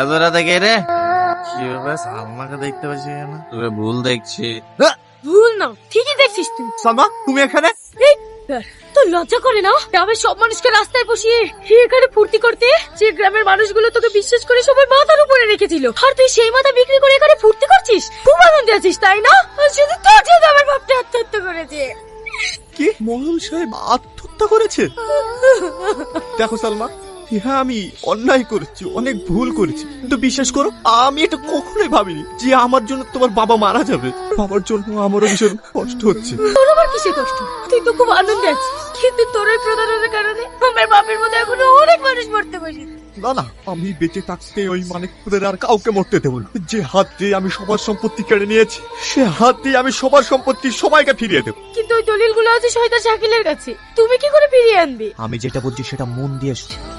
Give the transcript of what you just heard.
এত রাতে কে রে কি সালমাকে দেখতে পাচ্ছি কেন তোকে ভুল দেখছি। ভুল না ঠিকই দেখছিস তুই। সালমা তুমি এখানে? তোর লজ্জা করে না? গ্রামের সব মানুষকে রাস্তায় বসিয়ে এখানে ফুর্তি করতে? যে গ্রামের মানুষগুলো তোকে বিশ্বাস করে সবাই মাথার উপরে রেখেছিল। আর তুই সেই মাথা বিক্রি করে এখানে ফুর্তি করছিস? খুব আনন্দে আছিস তাই না? শুধু তোর জন্য আমার বাপটা আত্মহত্যা করেছে। কি? মহল সাহেব আত্মহত্যা করেছে? দেখো সালমা হ্যাঁ আমি অন্যায় করেছি অনেক ভুল করেছি। কিন্তু বিশ্বাস করো আমি এটা কখনোই ভাবিনি যে আমার জন্য তোমার বাবা মারা যাবে। বাবার জন্য আমারও ভীষণ কষ্ট হচ্ছে। তোর আবার কিসে কষ্ট? তুই তো খুব আনন্দে আছিস। কিন্তু তোর এই প্রতারণার কারণে আমার বাপের মধ্যে এখনও অনেক মানুষ মরতে পারি না না আমি বেঁচে থাকতে ওই মানিকপুরের আর কাউকে মরতে দেবো না। যে হাত দিয়ে আমি সবার সম্পত্তি কেড়ে নিয়েছি সে হাত দিয়ে আমি সবার সম্পত্তি সবাইকে ফিরিয়ে দেবো। কিন্তু ওই দলিলগুলো আছে শহীদ শাকিলের কাছে। তুমি কি করে ফিরিয়ে আনবে? আমি যেটা বলছি সেটা মন দিয়ে শোনো।